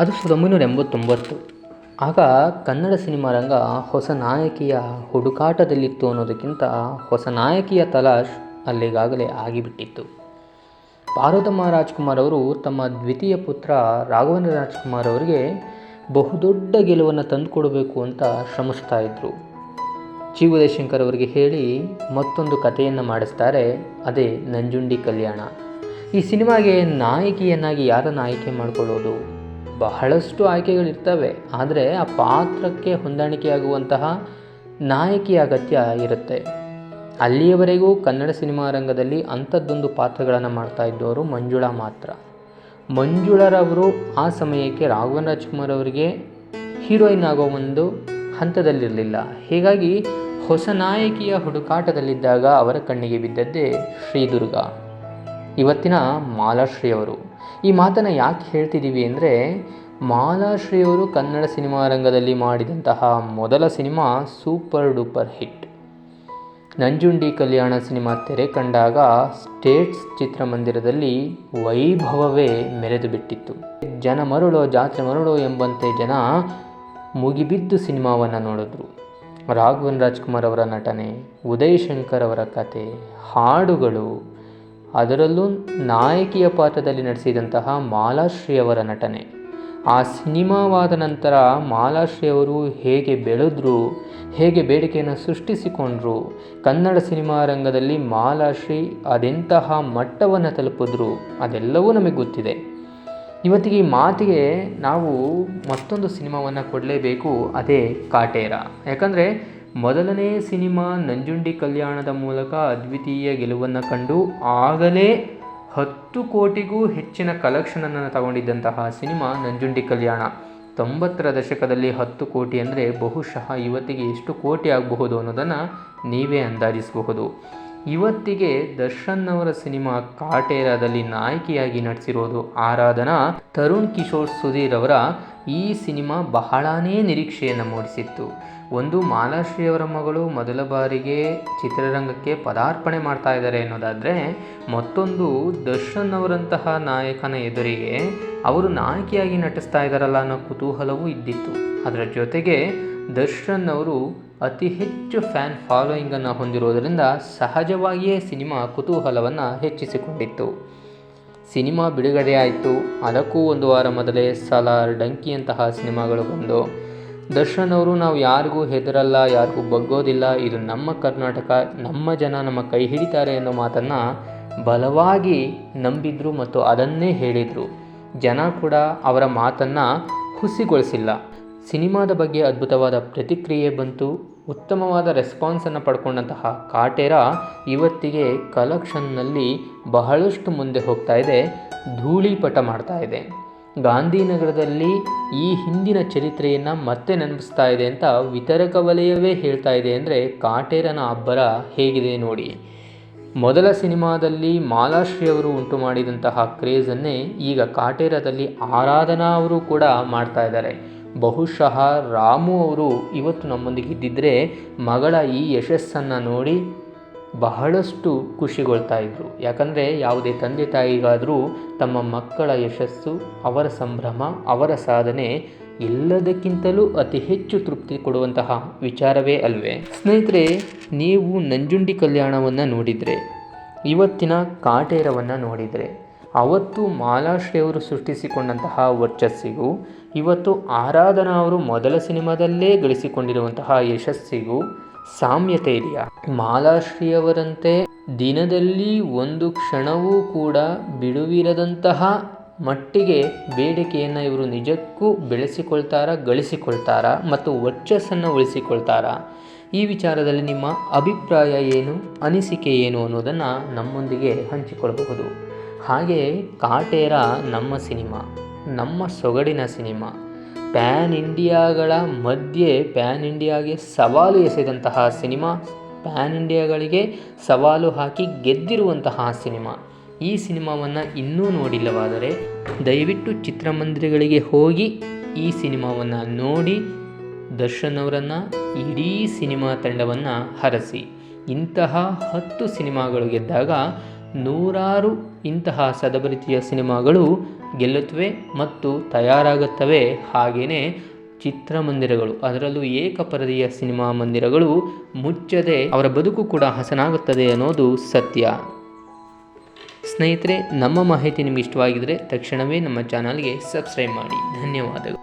ಅದು ಸಾವಿರದ ಒಂಬೈನೂರ ಎಂಬತ್ತೊಂಬತ್ತು. ಆಗ ಕನ್ನಡ ಸಿನಿಮಾ ರಂಗ ಹೊಸ ನಾಯಕಿಯ ಹುಡುಕಾಟದಲ್ಲಿತ್ತು ಅನ್ನೋದಕ್ಕಿಂತ ಹೊಸ ನಾಯಕಿಯ ತಲಾಶ್ ಅಲ್ಲಿಗಾಗಲೇ ಆಗಿಬಿಟ್ಟಿತ್ತು. ಪಾರ್ವತಮ್ಮ ರಾಜ್ಕುಮಾರ್ ಅವರು ತಮ್ಮ ದ್ವಿತೀಯ ಪುತ್ರ ರಾಘವೇಂದ್ರ ರಾಜ್ಕುಮಾರ್ ಅವರಿಗೆ ಬಹುದೊಡ್ಡ ಗೆಲುವನ್ನು ತಂದುಕೊಡಬೇಕು ಅಂತ ಶ್ರಮಿಸ್ತಾ ಇದ್ದರು ಜಿ. ಉದಯಶಂಕರ್ ಅವರಿಗೆ ಹೇಳಿ ಮತ್ತೊಂದು ಕಥೆಯನ್ನು ಮಾಡಿಸ್ತಾರೆ, ಅದೇ ನಂಜುಂಡಿ ಕಲ್ಯಾಣ. ಈ ಸಿನಿಮಾಗೆ ನಾಯಕಿಯನ್ನಾಗಿ ಯಾರನ್ನು ಆಯ್ಕೆ ಮಾಡಿಕೊಳ್ಳೋದು? ಬಹಳಷ್ಟು ಆಯ್ಕೆಗಳಿರ್ತವೆ. ಆದರೆ ಆ ಪಾತ್ರಕ್ಕೆ ಹೊಂದಾಣಿಕೆಯಾಗುವಂತಹ ನಾಯಕಿ ಅಗತ್ಯ ಇರುತ್ತೆ. ಅಲ್ಲಿಯವರೆಗೂ ಕನ್ನಡ ಸಿನಿಮಾ ರಂಗದಲ್ಲಿ ಅಂಥದ್ದೊಂದು ಪಾತ್ರಗಳನ್ನು ಮಾಡ್ತಾ ಇದ್ದವರು ಮಂಜುಳಾ ಮಾತ್ರ. ಮಂಜುಳರವರು ಆ ಸಮಯಕ್ಕೆ ರಾಘವನ್ ರಾಜ್ಕುಮಾರ್ ಅವರಿಗೆ ಹೀರೋಯಿನ್ ಆಗೋ ಒಂದು ಹಂತದಲ್ಲಿರಲಿಲ್ಲ. ಹೀಗಾಗಿ ಹೊಸ ನಾಯಕಿಯ ಹುಡುಕಾಟದಲ್ಲಿದ್ದಾಗ ಅವರ ಕಣ್ಣಿಗೆ ಬಿದ್ದದ್ದೇ ಶ್ರೀದುರ್ಗ. ಇವತ್ತಿನ ಮಾಲಾಶ್ರೀ ಅವರು. ಈ ಮಾತನ್ನು ಯಾಕೆ ಹೇಳ್ತಿದ್ದೀವಿ ಅಂದರೆ ಮಾಲಾಶ್ರೀಯವರು ಕನ್ನಡ ಸಿನಿಮಾ ರಂಗದಲ್ಲಿ ಮಾಡಿದಂತಹ ಮೊದಲ cinema super duper hit. Nanjundi Kalyana cinema ತೆರೆ ಕಂಡಾಗ ಸ್ಟೇಟ್ಸ್ ಚಿತ್ರಮಂದಿರದಲ್ಲಿ ವೈಭವವೇ ಮೆರೆದು ಬಿಟ್ಟಿತ್ತು. ಜನ ಮರುಳೋ, ಜಾತ್ರೆ ಮರುಳೋ ಎಂಬಂತೆ ಜನ ಮುಗಿಬಿದ್ದು ಸಿನಿಮಾವನ್ನು ನೋಡಿದ್ರು. ರಾಘವನ್ ರಾಜ್ಕುಮಾರ್ ಅವರ ನಟನೆ, ಉದಯ್ ಶಂಕರ್ ಅವರ ಕತೆ, ಹಾಡುಗಳು ಅದರಲ್ಲೂ ನಾಯಕಿಯ ಪಾತ್ರದಲ್ಲಿ ನಡೆಸಿದಂತಹ ಮಾಲಾಶ್ರೀ ಅವರ ನಟನೆ. ಆ ಸಿನಿಮಾವಾದ ನಂತರ ಮಾಲಾಶ್ರೀ ಅವರು ಹೇಗೆ ಬೆಳೆದ್ರು, ಹೇಗೆ ಬೇಡಿಕೆಯನ್ನು ಸೃಷ್ಟಿಸಿಕೊಂಡ್ರು, ಕನ್ನಡ ಸಿನಿಮಾ ರಂಗದಲ್ಲಿ ಮಾಲಾಶ್ರೀ ಅದೆಂತಹ ಮಟ್ಟವನ್ನು ತಲುಪಿದ್ರು, ಅದೆಲ್ಲವೂ ನಮಗೆ ಗೊತ್ತಿದೆ. ಇವತ್ತಿಗೆ ಈ ಮಾತಿಗೆ ನಾವು ಮತ್ತೊಂದು ಸಿನಿಮಾವನ್ನು ಕೊಡಲೇಬೇಕು, ಅದೇ ಕಾಟೇರ. ಯಾಕಂದರೆ ಮೊದಲನೇ ಸಿನಿಮಾ ನಂಜುಂಡಿ ಕಲ್ಯಾಣದ ಮೂಲಕ ಅದ್ವಿತೀಯ ಗೆಲುವನ್ನು ಕಂಡು ಆಗಲೇ ಹತ್ತು ಕೋಟಿಗೂ ಹೆಚ್ಚಿನ ಕಲೆಕ್ಷನನ್ನು ತಗೊಂಡಿದ್ದಂತಹ ಸಿನಿಮಾ ನಂಜುಂಡಿ ಕಲ್ಯಾಣ. ತೊಂಬತ್ತರ ದಶಕದಲ್ಲಿ ಹತ್ತು ಕೋಟಿ ಅಂದರೆ ಬಹುಶಃ ಇವತ್ತಿಗೆ ಎಷ್ಟು ಕೋಟಿ ಆಗಬಹುದು ಅನ್ನೋದನ್ನು ನೀವೇ ಅಂದಾಜಿಸಬಹುದು. ಇವತ್ತಿಗೆ ದರ್ಶನ್ ಅವರ ಸಿನಿಮಾ ಕಾಟೇರಾದಲ್ಲಿ ನಾಯಕಿಯಾಗಿ ನಟಿಸಿರೋದು ಆರಾಧನಾ, ತರುಣ್ ಕಿಶೋರ್ ಸುಧೀರ್ ಅವರ ಈ ಸಿನಿಮಾ ಬಹಳನೇ ನಿರೀಕ್ಷೆಯನ್ನು ಮೂಡಿಸಿತ್ತು. ಒಂದು ಮಾಲಾಶ್ರೀಯವರ ಮಗಳು ಮೊದಲ ಬಾರಿಗೆ ಚಿತ್ರರಂಗಕ್ಕೆ ಪದಾರ್ಪಣೆ ಮಾಡ್ತಾ ಇದ್ದಾರೆ ಅನ್ನೋದಾದರೆ, ಮತ್ತೊಂದು ದರ್ಶನ್ ಅವರಂತಹ ನಾಯಕನ ಎದುರಿಗೆ ಅವರು ನಾಯಕಿಯಾಗಿ ನಟಿಸ್ತಾ ಇದ್ದಾರಲ್ಲ ಅನ್ನೋ ಕುತೂಹಲವೂ ಇದ್ದಿತ್ತು. ಅದರ ಜೊತೆಗೆ ದರ್ಶನ್ ಅವರು ಅತಿ ಹೆಚ್ಚು ಫ್ಯಾನ್ ಫಾಲೋಯಿಂಗನ್ನು ಹೊಂದಿರೋದರಿಂದ ಸಹಜವಾಗಿಯೇ ಸಿನಿಮಾ ಕುತೂಹಲವನ್ನು ಹೆಚ್ಚಿಸಿಕೊಂಡಿತ್ತು. ಸಿನಿಮಾ ಬಿಡುಗಡೆ ಆಯಿತು. ಅದಕ್ಕೂ ಒಂದು ವಾರ ಮೊದಲೇ ಸಲಾರ್ ಡಂಕಿಯಂತಹ ಸಿನಿಮಾಗಳು ಬಂದು. ದರ್ಶನ್ ಅವರು ನಾವು ಯಾರಿಗೂ ಹೆದರಲ್ಲ, ಯಾರಿಗೂ ಬಗ್ಗೋದಿಲ್ಲ. ಇದು ನಮ್ಮ ಕರ್ನಾಟಕ, ನಮ್ಮ ಜನ ನಮ್ಮ ಕೈ ಹಿಡಿತಾರೆ ಅನ್ನೋ ಮಾತನ್ನು ಬಲವಾಗಿ ನಂಬಿದ್ರು ಮತ್ತು ಅದನ್ನೇ ಹೇಳಿದರು. ಜನ ಕೂಡ ಅವರ ಮಾತನ್ನು ಹುಸಿಗೊಳಿಸಿಲ್ಲ. ಸಿನಿಮಾದ ಬಗ್ಗೆ ಅದ್ಭುತವಾದ ಪ್ರತಿಕ್ರಿಯೆ ಬಂತು. ಉತ್ತಮವಾದ ರೆಸ್ಪಾನ್ಸನ್ನು ಪಡ್ಕೊಂಡಂತಹ ಕಾಟೇರ ಇವತ್ತಿಗೆ ಕಲೆಕ್ಷನ್ನಲ್ಲಿ ಬಹಳಷ್ಟು ಮುಂದೆ ಹೋಗ್ತಾ ಇದೆ, ಧೂಳಿಪಟ ಮಾಡ್ತಾ ಇದೆ. ಗಾಂಧಿನಗರದಲ್ಲಿ ಈ ಹಿಂದಿನ ಚರಿತ್ರೆಯನ್ನು ಮತ್ತೆ ನೆನಪಿಸ್ತಾ ಇದೆ ಅಂತ ವಿತರಕ ವಲಯವೇ ಹೇಳ್ತಾ ಇದೆ ಅಂದರೆ ಕಾಟೇರನ ಅಬ್ಬರ ಹೇಗಿದೆ ನೋಡಿ. ಮೊದಲ ಸಿನಿಮಾದಲ್ಲಿ ಮಾಲಾಶ್ರೀ ಅವರು ಉಂಟು ಮಾಡಿದಂತಹ ಕ್ರೇಜನ್ನೇ ಈಗ ಕಾಟೇರದಲ್ಲಿ ಆರಾಧನಾ ಅವರು ಕೂಡ ಮಾಡ್ತಾ ಇದ್ದಾರೆ. ಬಹುಶಃ ರಾಮು ಅವರು ಇವತ್ತು ನಮ್ಮೊಂದಿಗೆ ಇದ್ದಿದ್ದರೆ ಮಗಳ ಈ ಯಶಸ್ಸನ್ನು ನೋಡಿ ಬಹಳಷ್ಟು ಖುಷಿಗೊಳ್ತಾ ಇದ್ದರು ಯಾಕಂದರೆ ಯಾವುದೇ ತಂದೆ ತಾಯಿಗಾದರೂ ತಮ್ಮ ಮಕ್ಕಳ ಯಶಸ್ಸು, ಅವರ ಸಂಭ್ರಮ, ಅವರ ಸಾಧನೆ ಎಲ್ಲದಕ್ಕಿಂತಲೂ ಅತಿ ಹೆಚ್ಚು ತೃಪ್ತಿ ಕೊಡುವಂತಹ ವಿಚಾರವೇ ಅಲ್ವೇ? ಸ್ನೇಹಿತರೆ, ನೀವು ನಂಜುಂಡಿ ಕಲ್ಯಾಣವನ್ನು ನೋಡಿದರೆ, ಇವತ್ತಿನ ಕಾಟೇರವನ್ನು ನೋಡಿದರೆ ಅವತ್ತು ಮಾಲಾಶ್ರೀಯವರು ಸೃಷ್ಟಿಸಿಕೊಂಡಂತಹ ವರ್ಚಸ್ಸಿಗೂ, ಇವತ್ತು ಆರಾಧನಾ ಅವರು ಮೊದಲ ಸಿನಿಮಾದಲ್ಲೇ ಗಳಿಸಿಕೊಂಡಿರುವಂತಹ ಯಶಸ್ಸಿಗೂ ಸಾಮ್ಯತೆ ಇದೆಯಾ? ಮಾಲಾಶ್ರೀಯವರಂತೆ ದಿನದಲ್ಲಿ ಒಂದು ಕ್ಷಣವೂ ಕೂಡ ಬಿಡುವಿರದಂತಹ ಮಟ್ಟಿಗೆ ಬೇಡಿಕೆಯನ್ನು ಇವರು ನಿಜಕ್ಕೂ ಬೆಳೆಸಿಕೊಳ್ತಾರಾ, ಗಳಿಸಿಕೊಳ್ತಾರಾ ಮತ್ತು ವರ್ಚಸ್ಸನ್ನು ಉಳಿಸಿಕೊಳ್ತಾರಾ? ಈ ವಿಚಾರದಲ್ಲಿ ನಿಮ್ಮ ಅಭಿಪ್ರಾಯ ಏನು, ಅನಿಸಿಕೆ ಏನು ಅನ್ನೋದನ್ನು ನಮ್ಮೊಂದಿಗೆ ಹಂಚಿಕೊಳ್ಳಬಹುದು ಹಾಗೆ ಕಾಟೇರ ನಮ್ಮ ಸಿನಿಮಾ, ನಮ್ಮ ಸೊಗಡಿನ ಸಿನಿಮಾ. ಪ್ಯಾನ್ ಇಂಡಿಯಾಗಳ ಮಧ್ಯೆ ಪ್ಯಾನ್ ಇಂಡಿಯಾಗೆ ಸವಾಲು ಎಸೆದಂತಹ ಸಿನಿಮಾ, ಪ್ಯಾನ್ ಇಂಡಿಯಾಗಳಿಗೆ ಸವಾಲು ಹಾಕಿ ಗೆದ್ದಿರುವಂತಹ ಸಿನಿಮಾ. ಈ ಸಿನಿಮಾವನ್ನು ಇನ್ನೂ ನೋಡಿಲ್ಲವಾದರೆ ದಯವಿಟ್ಟು ಚಿತ್ರಮಂದಿರಗಳಿಗೆ ಹೋಗಿ ಈ ಸಿನಿಮಾವನ್ನು ನೋಡಿ, ದರ್ಶನ್ ಅವರನ್ನು ಇಡೀ ಸಿನಿಮಾ ತಂಡವನ್ನು ಹರಸಿ. ಇಂತಹ ಹತ್ತು ಸಿನಿಮಾಗಳು ಗೆದ್ದಾಗ ನೂರಾರು ಇಂತಹ ಸದಬರಿತಿಯ ಸಿನಿಮಾಗಳು ಗೆಲ್ಲುತ್ತವೆ ಮತ್ತು ತಯಾರಾಗುತ್ತವೆ. ಹಾಗೆಯೇ ಚಿತ್ರಮಂದಿರಗಳು, ಅದರಲ್ಲೂ ಏಕಪರದೆಯ ಸಿನಿಮಾ ಮಂದಿರಗಳು ಮುಚ್ಚದೆ ಅವರ ಬದುಕು ಕೂಡ ಹಸನಾಗುತ್ತದೆ ಅನ್ನೋದು ಸತ್ಯ. ಸ್ನೇಹಿತರೆ, ನಮ್ಮ ಮಾಹಿತಿ ನಿಮಗೆ ಇಷ್ಟವಾಗಿದ್ದರೆ ತಕ್ಷಣವೇ ನಮ್ಮ ಚಾನಲ್ಗೆ ಸಬ್ಸ್ಕ್ರೈಬ್ ಮಾಡಿ. ಧನ್ಯವಾದಗಳು.